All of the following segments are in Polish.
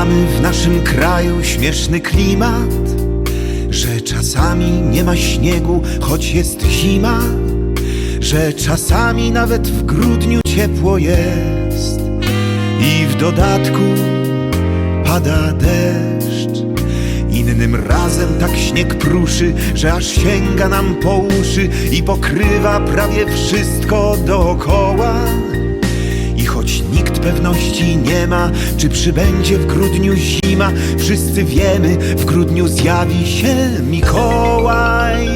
Mamy w naszym kraju śmieszny klimat, że czasami nie ma śniegu, choć jest zima, że czasami nawet w grudniu ciepło jest i w dodatku pada deszcz. Innym razem tak śnieg pruszy, że aż sięga nam po uszy i pokrywa prawie wszystko dookoła. Pewności nie ma, czy przybędzie w grudniu zima, wszyscy wiemy, w grudniu zjawi się Mikołaj.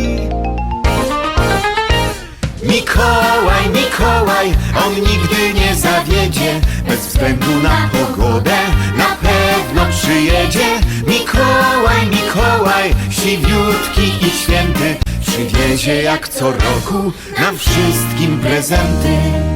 Mikołaj, Mikołaj, on nigdy nie zawiedzie, bez względu na pogodę, na pewno przyjedzie. Mikołaj, Mikołaj, siwiutki i święty, przywiezie jak co roku nam wszystkim prezenty.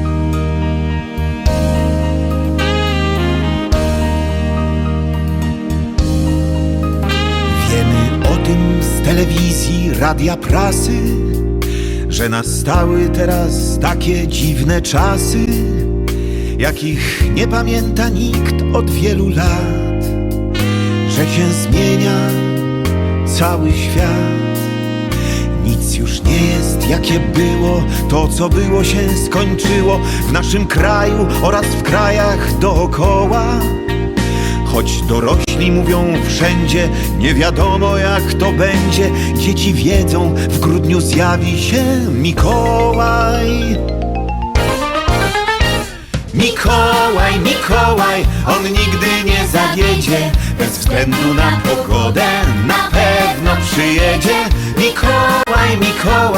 Tym z telewizji, radia, prasy, że nastały teraz takie dziwne czasy, jakich nie pamięta nikt od wielu lat, że się zmienia cały świat. Nic już nie jest jakie było, to co było się skończyło w naszym kraju oraz w krajach dookoła. Choć dorośli mówią wszędzie, nie wiadomo jak to będzie. Dzieci wiedzą, w grudniu zjawi się Mikołaj. Mikołaj, Mikołaj, on nigdy nie zawiedzie, bez względu na pogodę, na pewno przyjedzie. Mikołaj, Mikołaj,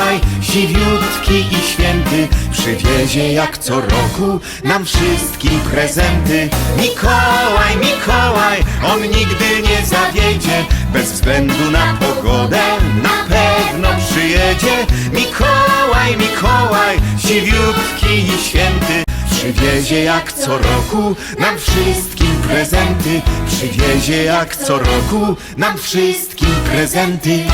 siwiutki i święty, przywiezie jak co roku nam wszystkim prezenty. Mikołaj, Mikołaj, on nigdy nie zawiedzie, bez względu na pogodę, na pewno przyjedzie. Mikołaj, Mikołaj, siwiutki i święty, Przywiezie jak co roku nam wszystkim prezenty Przywiezie jak co roku nam wszystkim prezenty